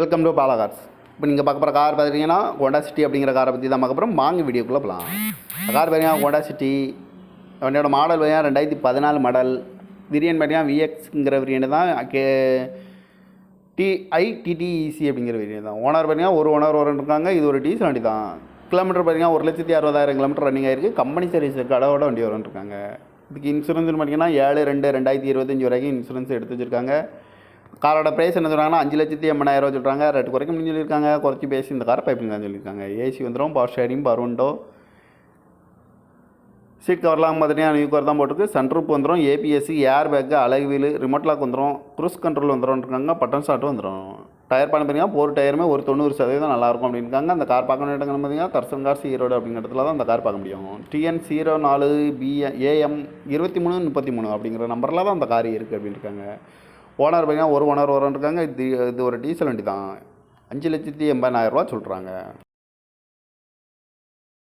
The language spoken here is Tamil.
வெல்கம் டு பாலா கார்ஸ் இப்போ நீங்கள் பார்க்க போகிற கார் பார்த்துட்டிங்கன்னா ஹோண்டா சிட்டி அப்படிங்கிற காரை பற்றி தான் பார்க்க போகிறோம் வாங்க வீடியோக்குள்ளே போகலாம் கார் பார்த்தீங்கன்னா ஹோண்டா சிட்டி வண்டியோட மாடல் பார்த்தீங்கன்னா ரெண்டாயிரத்தி பதினாலு மாடல் விரியன் பார்த்தீங்கன்னா விஎக்ஸுங்கிற விரியன் தான். கே டிஐ டிடிஇசி அப்படிங்கிற விரியன் தான். ஓனர் பார்த்தீங்கன்னா ஒரு ஓனர் வரன் இருக்காங்க. இது ஒரு டீசல் வண்டி தான். கிலோமீட்டர் பார்த்தீங்கன்னா ஒரு லட்சத்தி அறுபதாயிரம் கிலோமீட்டர் ரன்னிங் ஆயிருக்கு. கம்பெனி சர்வீஸ் கடவோட வண்டி வரன் இருக்காங்க. இதுக்கு இன்சூரன்ஸ்னு பார்த்தீங்கன்னா ஏழு ரெண்டு ரெண்டாயிரத்தி இருபத்தஞ்சி வரைக்கும் இன்சூரன்ஸ் எடுத்து வச்சுருக்காங்க. காரோட ப்ரைஸ் என்ன சொல்கிறாங்கன்னா அஞ்சு லட்சத்தி எண்பதாயிரம் சொல்கிறாங்க ரெட்டு குறைக்க முடியும் சொல்லியிருக்காங்க. குறைச்சி பேசி இந்த கார் பைப்பிங் சொல்லியிருக்காங்க. ஏசி வந்துடும் power steering power window seat கவர்லாம் பார்த்தீங்கன்னா நியூ கவர் தான் போட்டிருக்கு. சன்ரூப் வந்துடும் ABSC airbag alloy wheel remote lock வந்துடும் க்ரூஸ் கண்ட்ரோல் வந்துடும் இருக்காங்க. பட்டன் ஸ்டார்ட்டும் வந்துடும் டயர் பண்ண பார்த்தீங்கன்னா ஒரு டயருமே ஒரு தொண்ணூறு சதவீதம் நல்லாயிருக்கும் அப்படின்னு இருக்காங்க. அந்த கார் பார்க்கணும் இடங்கள் பார்த்தீங்கன்னா தர்சன் கார்ஸ் ஈரோடு அப்படிங்கிற இடத்துல தான் அந்த கார் பார்க்க முடியும். டிஎன் ஜீரோ நாலு பி ஏஎம் இருபத்தி மூணு முப்பத்தி மூணு அப்படிங்கிற நம்பரில் தான் அந்த கார் இருக்குது அப்படின்னு இருக்காங்க. ஓனர் பார்த்தீங்கன்னா ஒரு ஓனர் வரன்னு இருக்காங்க இது இது ஒரு டீசல் வண்டி தான். அஞ்சு லட்சத்தி எண்பதாயிரரூவா சொல்கிறாங்க